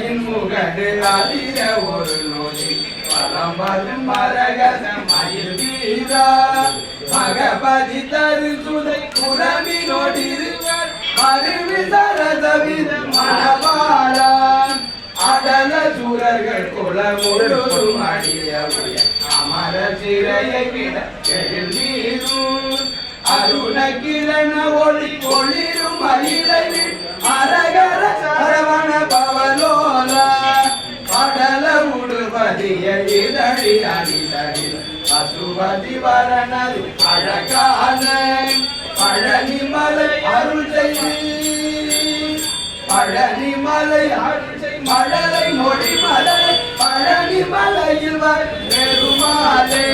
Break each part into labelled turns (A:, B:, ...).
A: மலையின் முகடு அறிய ஒரு நொடி. பழம்பரும் மரகத மயில் வீரா. மகபதி தரு சுதை குரவி நொடிருவர் அருண கிரண ஒளி ஒளிரும் அயிலை உடுபதிய இதழி அடிதழி பசுபதி வரணது அழகான பழனி மலை அருள் செய்தி பழனி மலை மழலை மொழி மலை பழனி மலையில் பெருமாளே.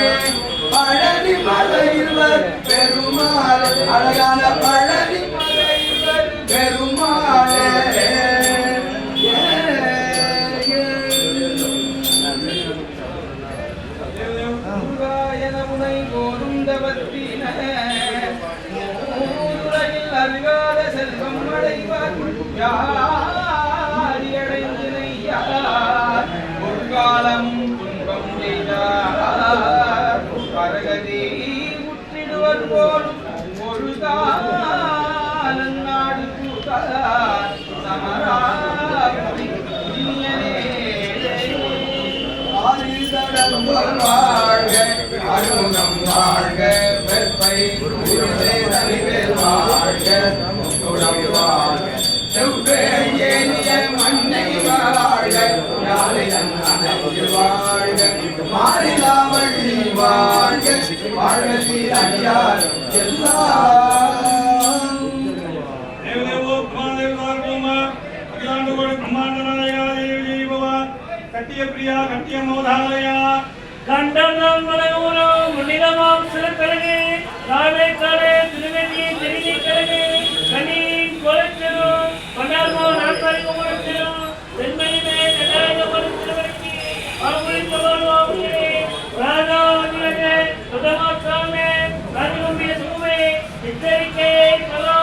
A: மூதுரையில் அறிவாத செல்வம் அடைவார். யாரி அடைந்தினையார் பொற்காலம் துன்பம் செய்தார்? பரகதி முற்றிடுவர் போலும் ஒரு காலம் அருணம் வாழ்க, வெப்பை குருவே தனிவேல் வாழ்க, குடம் வாழ்க, செவ்வேள் ஏனிய மண்ணை வாழ்க, யாழை தன் வாழ்க, மாறிலாவள்ளி வாழ்க,
B: కండలో నిలమాంసలు కలిగి రావే కాలే తిరువెళ్ళి తిరిగి కలిగి కని కొలచెను పండాలో నాటకాలకు కొలచెను జన్మనిమే కటాయక పరిస్థితులకి ఆగురించబడు అవుతుంది రాజా అనులకే సదమాత్రమే రాజు మీద సుమే ఇద్దరికే కలో